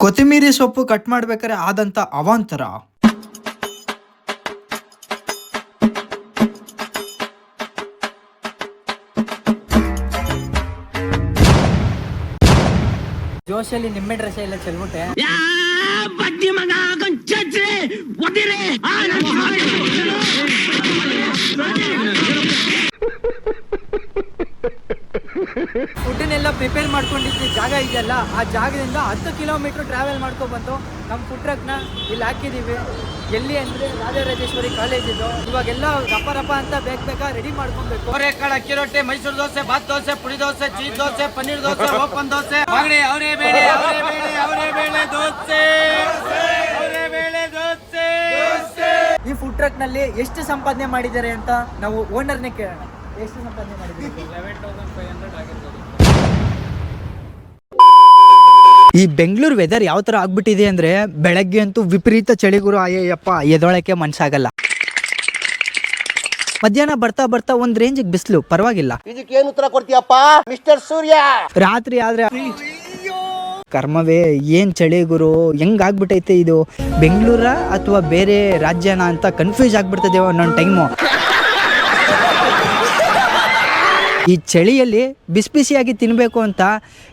ಕೊತ್ತಿಮೀರಿ ಸೊಪ್ಪು ಕಟ್ ಮಾಡ್ಬೇಕಾದ್ರೆ ಆದಂತ ಅವಾಂತರ. ಜೋಶಲ್ಲಿ ನಿಮ್ಮೆ ಡ್ರೆಸ್ ಎಲ್ಲ ಚೆಲ್ಬಿಟ್ಟೆ. ಫುಡ್ಡನ್ನೆಲ್ಲ ಪ್ರಿಪೇರ್ ಮಾಡ್ಕೊಂಡಿದ್ದ ಜಾಗ ಇದೆಯಲ್ಲ ಆ ಜಾಗದಿಂದ ಹತ್ತು ಕಿಲೋಮೀಟ್ರ್ ಟ್ರಾವೆಲ್ ಮಾಡ್ಕೊಬಂದು ಬಂದು ನಮ್ಮ ಫುಡ್ ಟ್ರಕ್ನ ಇಲ್ಲಿ ಹಾಕಿದ್ದೀವಿ ಎಲ್ಲಿ ಅಂದರೆ ರಾಜರಾಜೇಶ್ವರಿ ಕಾಲೇಜ್ ಇದು. ಇವಾಗೆಲ್ಲ ರಪ್ಪ ರಪ್ಪ ಅಂತ ಬೇಗ ಬೇಗ ರೆಡಿ ಮಾಡ್ಕೊಬೇಕು. ಅವರೆಕಾಳು ಅಕ್ಕಿ ರೊಟ್ಟಿ ಮೈಸೂರು ದೋಸೆ ಭಾತ್ ದೋಸೆ ಪುಡಿ ದೋಸೆ ಚೀಸ್ ದೋಸೆ ಪನ್ನೀರ್ ದೋಸೆ ಓಪನ್ ದೋಸೆ. ಬಾಗಡೆ ಅವರೇ ಬೇಳೆ ಅವರೇ ಬೇಳೆ ಅವರೇ ಬೇಳೆ ದೋಸೆ. ಅವರೇ ಬೇಳೆ ದೋಸೆ. ಈ ಫುಡ್ ಟ್ರಕ್ನಲ್ಲಿ ಎಷ್ಟು ಸಂಪಾದನೆ ಮಾಡಿದ್ದಾರೆ ಅಂತ ನಾವು ಓನರ್ನೇ ಕೇಳೋಣ. ಎಷ್ಟು ಸಂಪಾದನೆ ಮಾಡಿದ್ದಾರೆ? ಈ ಬೆಂಗಳೂರು ವೆದರ್ ಯಾವ ತರ ಆಗ್ಬಿಟ್ಟಿದೆ ಅಂದ್ರೆ ಬೆಳಗ್ಗೆ ಅಂತೂ ವಿಪರೀತ ಚಳಿಗುರು ಅಯ್ಯಪ್ಪ ಎದೊಳಕ್ಕೆ ಮನ್ಸಾಗಲ್ಲ. ಮಧ್ಯಾಹ್ನ ಬರ್ತಾ ಬರ್ತಾ ಒಂದ್ ರೇಂಜ್ ಬಿಸಿಲು ಪರವಾಗಿಲ್ಲ. ಇದಕ್ಕೇನು ಉತ್ತರ ಕೊಡ್ತೀಯಪ್ಪ? ಮಿಸ್ಟರ್ ಸೂರ್ಯ! ರಾತ್ರಿ ಆದ್ರೆ ಕರ್ಮವೇ ಏನ್ ಚಳಿ ಗುರು ಹೆಂಗ್ ಆಗ್ಬಿಟ್ಟೈತೆ ಇದು? ಬೆಂಗಳೂರ ಅಥವಾ ಬೇರೆ ರಾಜ್ಯನ ಅಂತ ಕನ್ಫ್ಯೂಸ್ ಆಗ್ಬಿಡ್ತದೆ ಒಂದೊಂದು ಟೈಮು ಈ ಚಳಿಯಲ್ಲಿ ಬಿಸಿ ಬಿಸಿಯಾಗಿ ತಿನ್ನಬೇಕು ಅಂತ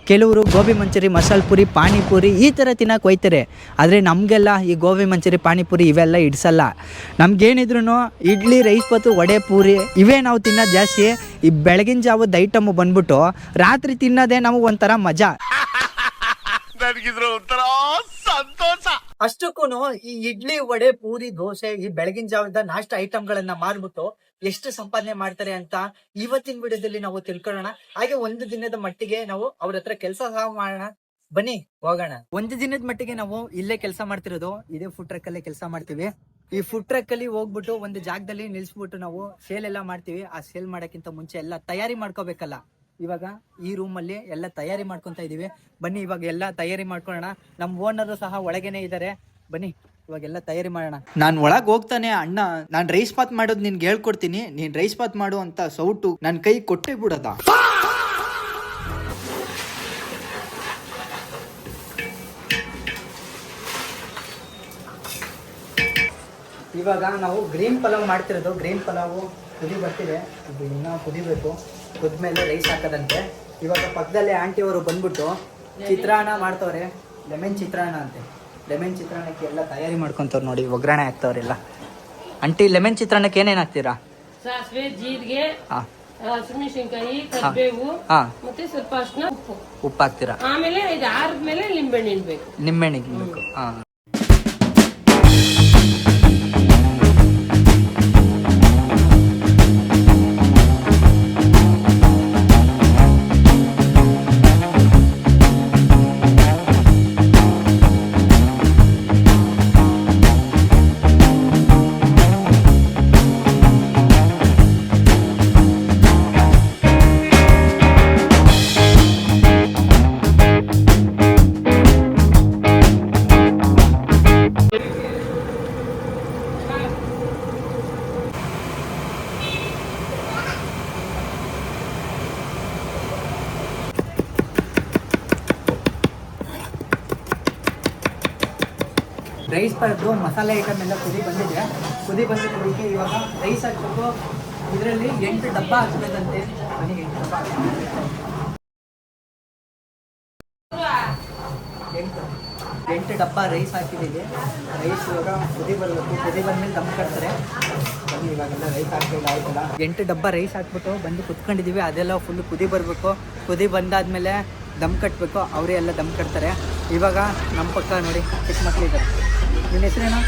ಕೆಲವರು ಗೋಬಿ ಮಂಚೂರಿ, ಮಸಾಲೆ ಪುರಿ, ಪಾನಿಪುರಿ ಈ ಥರ ತಿನ್ನೋಕೆ ಹೋಯ್ತಾರೆ. ಆದರೆ ನಮಗೆಲ್ಲ ಈ ಗೋಬಿ ಮಂಚೂರಿ, ಪಾನಿಪುರಿ ಇವೆಲ್ಲ ಇಡ್ಸಲ್ಲ. ನಮ್ಗೇನಿದ್ರು ಇಡ್ಲಿ, ರೈಸ್ ಪತ್ತು, ವಡೆ ಪೂರಿ ಇವೇ ನಾವು ತಿನ್ನೋದು ಜಾಸ್ತಿ. ಈ ಬೆಳಗಿನ ಜಾವದ ಐಟಮು ಬಂದ್ಬಿಟ್ಟು ರಾತ್ರಿ ತಿನ್ನೋದೇ ನಮಗೆ ಒಂಥರ ಮಜಾ. ಒಂಥರ ಸಂತೋಷ. ಅಷ್ಟಕ್ಕೂ ಈ ಇಡ್ಲಿ ವಡೆ, ಪೂರಿ, ದೋಸೆ ಈ ಬೆಳಗಿನ ಜಾವದ ನಾಷ್ಟ ಐಟಮ್ ಮಾರ್ಬಿಟ್ಟು ಎಷ್ಟು ಸಂಪಾದನೆ ಮಾಡ್ತಾರೆ ಅಂತ ಇವತ್ತಿನ ವಿಡಿಯೋದಲ್ಲಿ ನಾವು ತಿಳ್ಕೊಳ್ಳೋಣ. ಹಾಗೆ ಒಂದು ದಿನದ ಮಟ್ಟಿಗೆ ನಾವು ಅವ್ರ ಹತ್ರ ಕೆಲಸ ಸಹ ಮಾಡೋಣ. ಬನ್ನಿ, ಹೋಗೋಣ. ಒಂದು ದಿನದ ಮಟ್ಟಿಗೆ ನಾವು ಇಲ್ಲೇ ಕೆಲಸ ಮಾಡ್ತಿರೋದು. ಇದೇ ಫುಡ್ ಟ್ರಕ್ ಅಲ್ಲೇ ಕೆಲಸ ಮಾಡ್ತೀವಿ. ಈ ಫುಡ್ ಟ್ರಕ್ ಅಲ್ಲಿ ಹೋಗ್ಬಿಟ್ಟು ಒಂದು ಜಾಗದಲ್ಲಿ ನಿಲ್ಸ್ಬಿಟ್ಟು ನಾವು ಸೇಲ್ ಎಲ್ಲ ಮಾಡ್ತೀವಿ. ಆ ಸೇಲ್ ಮಾಡೋಕ್ಕಿಂತ ಮುಂಚೆ ಎಲ್ಲ ತಯಾರಿ ಮಾಡ್ಕೋಬೇಕಲ್ಲ. ಇವಾಗ ಈ ರೂಮಲ್ಲಿ ಎಲ್ಲ ತಯಾರಿ ಮಾಡ್ಕೊಂತ ಇದೀವಿ ಬನ್ನಿ, ಇವಾಗ ಎಲ್ಲ ತಯಾರಿ ಮಾಡ್ಕೊಳ್ಳೋಣ. ನಮ್ಮ ಓನರ್ ಸಹ ಒಳಗೇನೆ ಇದ್ದಾರೆ ಬನ್ನಿ ಇವಾಗೆಲ್ಲ ತಯಾರಿ ಮಾಡೋಣ. ನಾನು ಒಳಗೆ ಹೋಗ್ತಾನೆ ಅಣ್ಣ. ನಾನು ರೈಸ್ ಪಾತ್ ಮಾಡೋದು ನಿನ್ಗೆ ಹೇಳ್ಕೊಡ್ತೀನಿ. ನೀನು ರೈಸ್ ಪಾತ್ ಮಾಡು ಅಂತ ಸೌಟು ನನ್ನ ಕೈ ಕೊಟ್ಟೆ ಬಿಡೋದ? ಇವಾಗ ನಾವು ಗ್ರೀನ್ ಪಲಾವ್ ಮಾಡ್ತಿರೋದು. ಗ್ರೀನ್ ಪಲಾವು ಕುದಿ ಬರ್ತಿದೆ. ಇದು ಇನ್ನೂ ಕುದಿಬೇಕು. ಕುದ್ಮೇಲೆ ರೈಸ್ ಹಾಕದಂತೆ. ಇವಾಗ ಪಕ್ಕದಲ್ಲೇ ಆಂಟಿ ಅವರು ಬಂದ್ಬಿಟ್ಟು ಚಿತ್ರಾನ್ನ ಮಾಡ್ತವ್ರೆ. ಲೆಮೆನ್ ಚಿತ್ರಾನ್ನ ಅಂತೆ. ಲೆಮೆನ್ ಚಿತ್ರಾನ್ನಕ್ಕೆ ಎಲ್ಲ ತಯಾರಿ ಮಾಡ್ಕೊಂತವ್ರು ನೋಡಿ ಒಗ್ಗರಣೆ ಹಾಕ್ತವ್ರೆಲ್ಲ ಆಂಟಿ ಲೆಮೆನ್ ಚಿತ್ರಾನ್ನಕ್ಕೆ ಏನೇನು ಹಾಕ್ತೀರಾ? ಸಾಸಿವೆ ಜೀರಿಗೆ ಹಾಂ. ಹಸಿಮೆಣಸಿನ್ಕಾಯಿ ಕರಿಬೇವು ಹಾಂ. ಮತ್ತೆ ಸ್ವಲ್ಪ ಅರ್ಶಿನ ಉಪ್ಪು. ಉಪ್ಪು ಹಾಕ್ತೀರಾ? ಆಮೇಲೆ ಇದು ಇಡ್ಬೇಕು ಬೇಕು ಹಾಂ. ರೈಸ್ ಪಡೆದು ಮಸಾಲೆ ಐಟಮ್ ಎಲ್ಲ ಕುದಿ ಬಂದಿದೆ. ಕುದಿ ಬಂದಿದ್ದಕ್ಕೆ ಇವಾಗ ರೈಸ್ ಹಾಕ್ಬೇಕು ಇದರಲ್ಲಿ ಎಂಟು ಡಬ್ಬ ಹಾಕ್ಬೇಕಂತೆ. ಬನ್ನಿ, ಎಂಟು ಡಬ್ಬ. ಎಂಟು ಎಂಟು ಡಬ್ಬ ರೈಸ್ ಹಾಕಿದ್ದೀವಿ. ರೈಸ್ ಇವಾಗ ಕುದಿ ಬರಬೇಕು ಕುದಿ ಬಂದಮೇಲೆ ದಮ್ ಕಟ್ತಾರೆ. ಬನ್ನಿ, ಇವಾಗೆಲ್ಲ ರೈಸ್ ಹಾಕ್ತಿಲ್ಲ ಆಯ್ತಲ್ಲ ಎಂಟು ಡಬ್ಬ ರೈಸ್ ಹಾಕ್ಬಿಟ್ಟು ಬಂದು ಕುತ್ಕೊಂಡಿದ್ದೀವಿ. ಅದೆಲ್ಲ ಫುಲ್ ಕುದಿ ಬರಬೇಕು. ಕುದಿ ಬಂದಾದಮೇಲೆ ದಮ್ ಕಟ್ಟಬೇಕು ಅವರೇ ಎಲ್ಲ ದಮ್ ಕಟ್ತಾರೆ. ಇವಾಗ ನಮ್ಮ ಪಕ್ಕ ನೋಡಿ ಚಿಕ್ಕ ಮಕ್ಕಳಿದ್ದಾರೆ ನಿನ್ನ ಹೆಸರೇನು?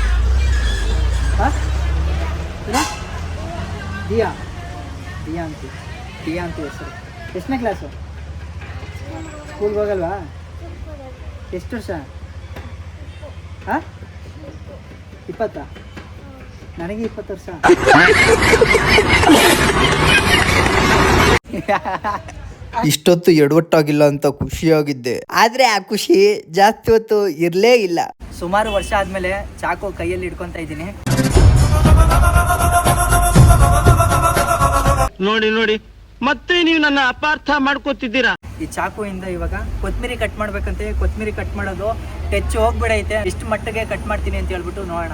ಹಾಂ ದಿಯಾ. ದಿಯಾ ಅಂತಿ. ದಿಯಾ ಅಂತ ಹೆಸರು. ಎಷ್ಟನೇ ಕ್ಲಾಸು ಸ್ಕೂಲ್ಗೆ ಹೋಗಲ್ವಾ? ಎಷ್ಟು ವರ್ಷ? ಹಾಂ ಇಪ್ಪತ್ತಾ? ನನಗೆ ಇಪ್ಪತ್ತು ವರ್ಷ. ಇಷ್ಟೊತ್ತು ಎಡವಟ್ಟಾಗಿಲ್ಲ ಅಂತ ಖುಷಿಯಾಗಿದ್ದೆ. ಆದ್ರೆ ಆ ಖುಷಿ ಜಾಸ್ತಿ ಹೊತ್ತು ಇರಲೇ ಇಲ್ಲ. ಸುಮಾರು ವರ್ಷ ಆದಮೇಲೆ ಚಾಕು ಕೈಯಲ್ಲಿ ಹಿಡ್ಕೊತಾ ಇದ್ದೀನಿ. ನೋಡಿ ನೋಡಿ. ಮತ್ತೆ ನೀವು ನನ್ನ ಅಪಾರ್ಥ ಮಾಡ್ಕೋತಿದ್ದೀರಾ? ಈ ಚಾಕುವಿಂದ ಇವಾಗ ಕೊತ್ಮಿರಿ ಕಟ್ ಮಾಡ್ಬೇಕಂತ. ಕೊತ್ಮಿರಿ ಕಟ್ ಮಾಡೋದು ಟಚ್ ಹೋಗ್ಬಿಡೈತೆ. ಇಷ್ಟು ಮಟ್ಟಿಗೆ ಕಟ್ ಮಾಡ್ತೀನಿ ಅಂತ ಹೇಳ್ಬಿಟ್ಟು ನೋಡೋಣ.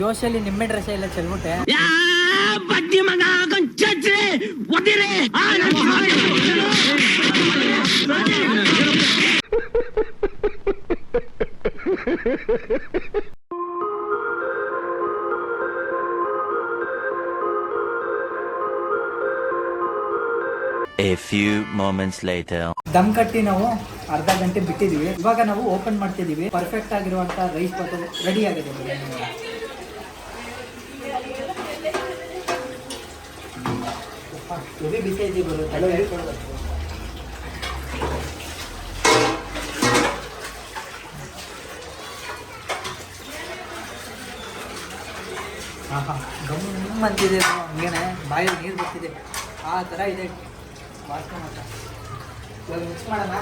ಜೋಶಲ್ಲಿ ನಿಂಬೆ ರಸ ಎಲ್ಲ ಚೆಲ್ಬಿಟ್ಟೆ. A few moments later. ದಮ್ ಕಟ್ಟಿ ನಾವು ಅರ್ಧ ಗಂಟೆ ಬಿಟ್ಟಿದೀವಿ ಇವಾಗ ನಾವು ಓಪನ್ ಮಾಡ್ತಿದೀವಿ ಪರ್ಫೆಕ್ಟ್ ಆಗಿರುವಂತ ರೈಸ್ ಬಾತು ರೆಡಿ ಆಗಿದೆ. ಬಿರಿಯಾನಿ ಇವಾಗ. ಉಪ್ಪ, ಹೆವಿ ಬಿಸಿ ಇದೆ ಗುರು, ತಲೆ ಹಿಡ್ಕೊಳ್ಬೇಕು. ಆಹಾ, ಗಮ್ ಅಂತಿದೆ ಗುರು, ಹಂಗೇನೆ ಬಾಯಲ್ಲಿ ನೀರು ಬರ್ತಿದೆ ಆ ಥರ ಇದೆ ವಾಸನೆ ಮಾತ್ರ ಇವಾಗ ಮಿಕ್ಸ್ ಮಾಡೋಣ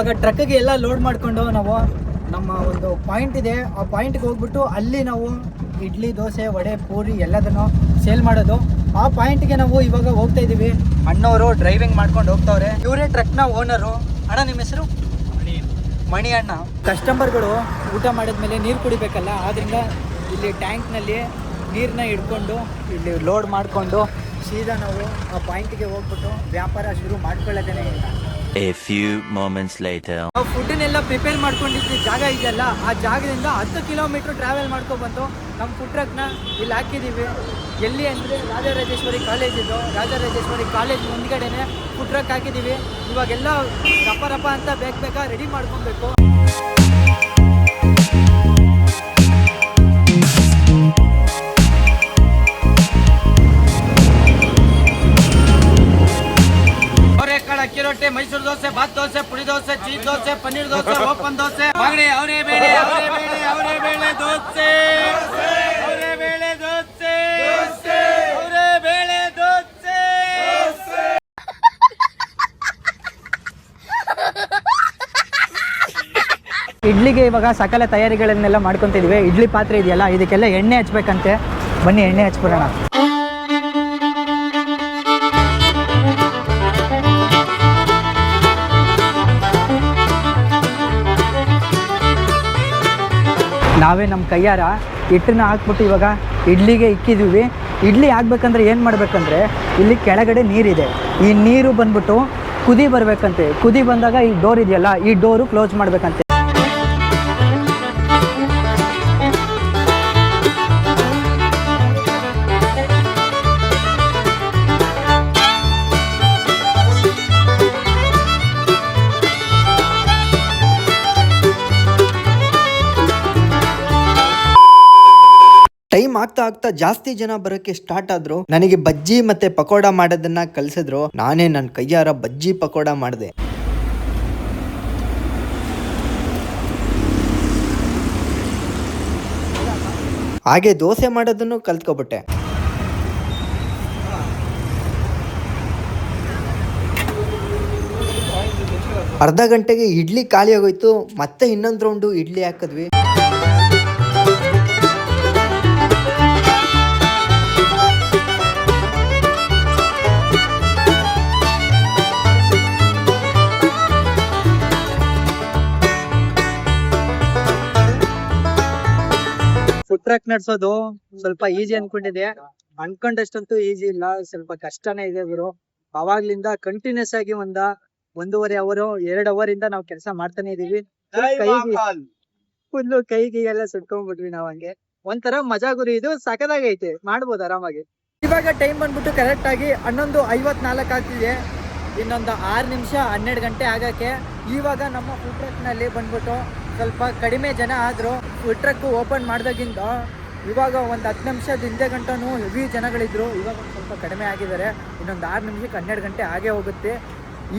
ಇವಾಗ ಟ್ರಕ್ಗೆ ಎಲ್ಲ ಲೋಡ್ ಮಾಡಿಕೊಂಡು ನಾವು ನಮ್ಮ ಒಂದು ಪಾಯಿಂಟ್ ಇದೆ. ಆ ಪಾಯಿಂಟ್ಗೆ ಹೋಗ್ಬಿಟ್ಟು ಅಲ್ಲಿ ನಾವು ಇಡ್ಲಿ ದೋಸೆ ವಡೆ ಪೂರಿ ಎಲ್ಲದನ್ನು ಸೇಲ್ ಮಾಡೋದು. ಆ ಪಾಯಿಂಟ್ಗೆ ನಾವು ಇವಾಗ ಹೋಗ್ತಾ ಇದ್ದೀವಿ ಅಣ್ಣವರು ಡ್ರೈವಿಂಗ್ ಮಾಡ್ಕೊಂಡು ಹೋಗ್ತಾವ್ರೆ. ಇವರೇ ಟ್ರಕ್ನ ಓನರು ಅಣ್ಣ ನಿಮ್ಮ ಹೆಸರು? ಮಣಿ ಅಣ್ಣ. ಕಸ್ಟಮರ್ಗಳು ಊಟ ಮಾಡಿದ್ಮೇಲೆ ನೀರು ಕುಡಿಬೇಕಲ್ಲ ಆದ್ರಿಂದ ಇಲ್ಲಿ ಟ್ಯಾಂಕ್ನಲ್ಲಿ ನೀರನ್ನ ಹಿಡ್ಕೊಂಡು ಇಲ್ಲಿ ಲೋಡ್ ಮಾಡಿಕೊಂಡು ಸೀದಾ ನಾವು ಆ ಪಾಯಿಂಟ್ಗೆ ಹೋಗ್ಬಿಟ್ಟು ವ್ಯಾಪಾರ ಶುರು ಮಾಡ್ಕೊಳ್ಳೋದೇನೆ ಇಲ್ಲ. A few moments later. ನಾವು ಫುಡ್ನೆಲ್ಲ ಪ್ರಿಪೇರ್ ಮಾಡ್ಕೊಂಡಿದ್ದ ಜಾಗ ಇದೆಯಲ್ಲ, ಆ ಜಾಗದಿಂದ ಹತ್ತು ಕಿಲೋಮೀಟರ್ ಟ್ರಾವೆಲ್ ಮಾಡ್ಕೊಂಡು ಬಂದು ನಮ್ಮ ಫುಡ್ ಟ್ರಕ್ನ ಇಲ್ಲಿ ಹಾಕಿದ್ದೀವಿ ಎಲ್ಲಿ ಅಂದರೆ ರಾಜರಾಜೇಶ್ವರಿ ಕಾಲೇಜ್ ಇದು. ರಾಜರಾಜೇಶ್ವರಿ ಕಾಲೇಜ್ ಮುಂದ್ಗಡೆನೆ ಫುಡ್ ಟ್ರಕ್ ಹಾಕಿದ್ದೀವಿ ಇವಾಗೆಲ್ಲ ರಪ್ಪ ರಪ್ಪ ಅಂತ ಬೇಕು ಬೇಕಾ ರೆಡಿ ಮಾಡ್ಕೊಬೇಕು. ರೊಟ್ಟಿ ಮೈಸೂರು ದೋಸೆ ಬಾತ್ ದೋಸೆ ಪುಳಿ ದೋಸೆ ಚೀಸ್ ದೋಸೆ ಪನ್ನೀರ್ ದೋಸೆ ಓಪನ್ ದೋಸೆ. ಬಾಗಡಿ ಅವರೇ ಬೇಳೆ ಅವರೇ ಬೇಳೆ ಅವರೇ ಬೇಳೆ ದೋಸೆ. ಅವರೇ ಬೇಳೆ ದೋಸೆ. ಅವರೇ ಬೇಳೆ ದೋಸೆ. ಇಡ್ಲಿಗೆ ಇವಾಗ ಸಕಲ ತಯಾರಿಗಳನ್ನೆಲ್ಲ ಮಾಡ್ಕೊತಿದ್ವಿ. ಇಡ್ಲಿ ಪಾತ್ರೆ ಇದೆಯಲ್ಲ ಇದಕ್ಕೆಲ್ಲ ಎಣ್ಣೆ ಹಚ್ಬೇಕಂತೆ. ಬನ್ನಿ ಎಣ್ಣೆ ಹಚ್ಬಿಡೋಣ. ನಾವೇ ನಮ್ಮ ಕೈಯಾರ ಹಿಟ್ಟನ್ನ ಹಾಕ್ಬಿಟ್ಟು ಇವಾಗ ಇಡ್ಲಿಗೆ ಇಕ್ಕಿದ್ದೀವಿ. ಇಡ್ಲಿ ಆಗ್ಬೇಕಂದ್ರೆ ಏನು ಮಾಡಬೇಕಂದ್ರೆ ಇಲ್ಲಿ ಕೆಳಗಡೆ ನೀರಿದೆ. ಈ ನೀರು ಬಂದ್ಬಿಟ್ಟು ಕುದಿ ಬರಬೇಕಂತೆ. ಕುದಿ ಬಂದಾಗ ಈ ಡೋರ್ ಇದೆಯಲ್ಲ, ಈ ಡೋರು ಕ್ಲೋಸ್ ಮಾಡ್ಬೇಕಂತೆ. ಟೈಮ್ ಆಗ್ತಾ ಆಗ್ತಾ ಜಾಸ್ತಿ ಜನ ಬರೋಕ್ಕೆ ಸ್ಟಾರ್ಟ್ ಆದ್ರು ನನಗೆ ಬಜ್ಜಿ ಮತ್ತೆ ಪಕೋಡ ಮಾಡೋದನ್ನ ಕಲಿಸಿದ್ರು ನಾನೇ ನನ್ನ ಕೈಯಾರ ಬಜ್ಜಿ ಪಕೋಡ ಮಾಡಿದೆ. ಹಾಗೆ ದೋಸೆ ಮಾಡೋದನ್ನು ಕಲ್ತ್ಕೊಬಿಟ್ಟೆ. ಅರ್ಧ ಗಂಟೆಗೆ ಇಡ್ಲಿ ಖಾಲಿ ಆಗೋಯ್ತು ಮತ್ತೆ ಇನ್ನೊಂದು ರೌಂಡು ಇಡ್ಲಿ ಹಾಕಿದ್ವಿ. ಫುಡ್ ಟ್ರಕ್ ನಡ್ಸೋದು ಸ್ವಲ್ಪ ಈಸಿ ಅನ್ಕೊಂಡಿದೆ ಅನ್ಕೊಂಡಷ್ಟಂತೂ ಈಸಿ ಇಲ್ಲ. ಸ್ವಲ್ಪ ಕಷ್ಟನೇ ಇದೆ ಗುರು. ಅವಾಗ್ಲಿಂದ ಕಂಟಿನ್ಯೂಸ್ ಆಗಿ ಒಂದ ಒಂದೂವರೆ ಅವರು ಎರಡ್ ಅವರ್ ಇಂದ ನಾವು ಕೆಲಸ ಮಾಡ್ತಾನೆ ಇದೀವಿ. ಫುಲ್ಲು ಎಲ್ಲ ಸುಟ್ಕೊಂಡ್ಬಿಟ್ವಿ ನಾವ್ ಹಂಗೆ. ಒಂಥರ ಮಜಾ ಗುರಿ. ಇದು ಸಕದಾಗೈತೆ ಮಾಡ್ಬೋದು ಆರಾಮಾಗಿ. ಇವಾಗ ಟೈಮ್ ಬಂದ್ಬಿಟ್ಟು ಕರೆಕ್ಟ್ ಆಗಿ ಹನ್ನೊಂದು ಐವತ್ನಾಲ್ಕು ಆಗ್ತಿದೆ. ಇನ್ನೊಂದು ಆರು ನಿಮಿಷ ಹನ್ನೆರಡು ಗಂಟೆ ಆಗಕ್ಕೆ. ಇವಾಗ ನಮ್ಮ ಫುಡ್ ಟ್ರಕ್ನಲ್ಲಿ ಬಂದ್ಬಿಟ್ಟು ಸ್ವಲ್ಪ ಕಡಿಮೆ ಜನ ಆದರೂ ಫುಡ್ ಟ್ರಕ್ ಓಪನ್ ಮಾಡಿದಾಗಿಂದ ಇವಾಗ ಒಂದು ಹತ್ತು ನಿಮಿಷದ ಹಿಂದೆ ಗಂಟನೂ ಹೆವಿ ಜನಗಳಿದ್ರು. ಇವಾಗ ಒಂದು ಸ್ವಲ್ಪ ಕಡಿಮೆ ಆಗಿದ್ದಾರೆ. ಇನ್ನೊಂದು ಆರು ನಿಮಿಷಕ್ಕೆ ಹನ್ನೆರಡು ಗಂಟೆ ಆಗೇ ಹೋಗುತ್ತೆ.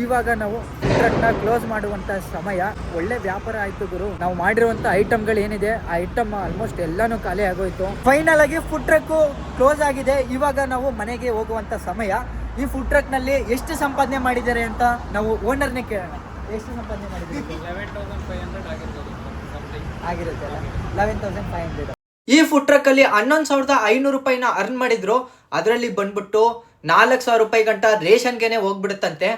ಇವಾಗ ನಾವು ಫುಡ್ ಟ್ರಕ್ನ ಕ್ಲೋಸ್ ಮಾಡುವಂಥ ಸಮಯ ಒಳ್ಳೆ ವ್ಯಾಪಾರ ಆಯಿತು ಗುರು. ನಾವು ಮಾಡಿರುವಂಥ ಐಟಮ್ಗಳು ಏನಿದೆ, ಆ ಐಟಮ್ ಆಲ್ಮೋಸ್ಟ್ ಎಲ್ಲಾನು ಖಾಲಿ ಆಗೋಯ್ತು. ಫೈನಲ್ ಆಗಿ ಫುಡ್ ಟ್ರಕ್ಕು ಕ್ಲೋಸ್ ಆಗಿದೆ. ಇವಾಗ ನಾವು ಮನೆಗೆ ಹೋಗುವಂಥ ಸಮಯ. ಈ ಫುಡ್ ಟ್ರಕ್ನಲ್ಲಿ ಎಷ್ಟು ಸಂಪಾದನೆ ಮಾಡಿದ್ದಾರೆ ಅಂತ ನಾವು ಓನರ್ನೇ ಕೇಳೋಣ. ಎಷ್ಟು ಸಂಪಾದನೆ ಮಾಡಿದ್ರು ಆಗಿರುತ್ತೆ ಲೆವೆನ್ ತೌಸಂಡ್ ಫೈವ್ ಹಂಡ್ರೆಡ್ ಈ ಫುಡ್ ಟ್ರಕ್ ಅಲ್ಲಿ ಹನ್ನೊಂದು ಸಾವಿರದ ಐನೂರು ರೂಪಾಯಿನ ಅರ್ನ್ ಮಾಡಿದ್ರು. ಅದರಲ್ಲಿ ಬಂದ್ಬಿಟ್ಟು ನಾಲ್ಕು ಸಾವಿರ ರೂಪಾಯಿ ಗಂಟ ರೇಷನ್ಗೆನೆ ಹೋಗ್ಬಿಡುತ್ತಂತೆ.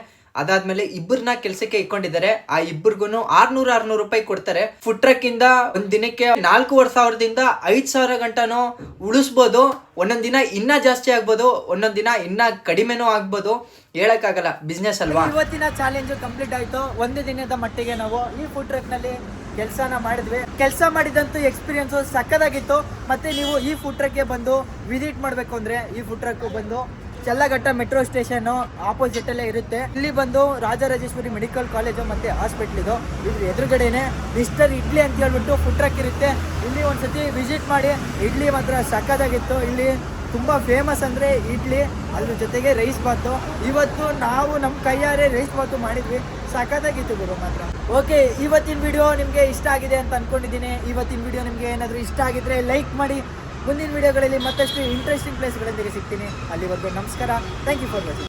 ಅದಾದ್ಮೇಲೆ ಇಬ್ಬರನ್ನ ಕೆಲಸಕ್ಕೆ ಇಟ್ಕೊಂಡಿದ್ದಾರೆ. ಆ ಇಬ್ಬರಿಗೂ ಆರ್ನೂರ, ಆರ್ನೂರು ರೂಪಾಯಿ ಕೊಡ್ತಾರೆ. ಫುಡ್ ಟ್ರಕ್ ಇಂದ ಒಂದ್ ದಿನಕ್ಕೆ ನಾಲ್ಕೂವರೆ ಸಾವಿರದಿಂದ ಐದ್ ಸಾವಿರ ಗಂಟನೂ ಉಳಿಸ್ಬೋದು. ಒಂದೊಂದ್ ದಿನ ಇನ್ನ ಜಾಸ್ತಿ ಆಗ್ಬೋದು. ಒಂದೊಂದ್ ದಿನ ಇನ್ನ ಕಡಿಮೆನೂ ಆಗ್ಬೋದು. ಹೇಳಕ್ಕಾಗಲ್ಲ ಬಿಸ್ನೆಸ್ ಅಲ್ವಾ? ಇವತ್ತಿನ ಚಾಲೆಂಜ್ ಕಂಪ್ಲೀಟ್ ಆಯ್ತು. ಒಂದು ದಿನದ ಮಟ್ಟಿಗೆ ನಾವು ಈ ಫುಡ್ ಟ್ರಕ್ನಲ್ಲಿ ಕೆಲಸನ ಮಾಡಿದ್ವಿ. ಕೆಲಸ ಮಾಡಿದಂತೂ ಎಕ್ಸ್ಪೀರಿಯನ್ಸ್ ಸಕ್ಕದಾಗಿತ್ತು ಮತ್ತೆ ನೀವು ಈ ಫುಡ್ ಟ್ರಕ್ಗೆ ಬಂದು ವಿಸಿಟ್ ಮಾಡಬೇಕು ಅಂದ್ರೆ ಈ ಫುಡ್ ಟ್ರಕ್ ಬಂದು ಚಲ್ಲಘಟ್ಟ ಮೆಟ್ರೋ ಸ್ಟೇಷನ್ ಆಪೋಸಿಟ್ ಅಲ್ಲೇ ಇರುತ್ತೆ. ಇಲ್ಲಿ ಬಂದು ರಾಜರಾಜೇಶ್ವರಿ ಮೆಡಿಕಲ್ ಕಾಲೇಜು ಮತ್ತೆ ಹಾಸ್ಪಿಟ್ಲ್ ಇದು. ಇದ್ರ ಎದುರುಗಡೆನೆ ಮಿಸ್ಟರ್ ಇಡ್ಲಿ ಅಂತ ಹೇಳ್ಬಿಟ್ಟು ಫುಡ್ ಟ್ರಕ್ ಇರುತ್ತೆ. ಇಲ್ಲಿ ಒಂದ್ಸತಿ ವಿಸಿಟ್ ಮಾಡಿ, ಇಡ್ಲಿ ಮಾತ್ರ ಸಕ್ಕದಾಗಿತ್ತು ಇಲ್ಲಿ ತುಂಬಾ ಫೇಮಸ್ ಅಂದ್ರೆ ಇಡ್ಲಿ, ಅದ್ರ ಜೊತೆಗೆ ರೈಸ್ ಬಾತು. ಇವತ್ತು ನಾವು ನಮ್ಮ ಕೈಯಾರೆ ರೈಸ್ ಬಾತು ಮಾಡಿದ್ವಿ. ಸಖತ್ತಾಗಿತ್ತು ಗುರು ಮಾತ್ರ. ಓಕೆ ಇವತ್ತಿನ ವಿಡಿಯೋ ನಿಮಗೆ ಇಷ್ಟ ಆಗಿದೆ ಅಂತ ಅನ್ಕೊಂಡಿದ್ದೀನಿ. ಇವತ್ತಿನ ವಿಡಿಯೋ ನಿಮಗೆ ಏನಾದರೂ ಇಷ್ಟ ಆಗಿದ್ರೆ ಲೈಕ್ ಮಾಡಿ ಮುಂದಿನ ವಿಡಿಯೋಗಳಲ್ಲಿ ಮತ್ತಷ್ಟು ಇಂಟ್ರೆಸ್ಟಿಂಗ್ ಪ್ಲೇಸ್ಗಳೊಂದಿಗೆ ಸಿಗ್ತೀನಿ. ಅಲ್ಲಿವರೆಗೂ ನಮಸ್ಕಾರ. Thank you for watching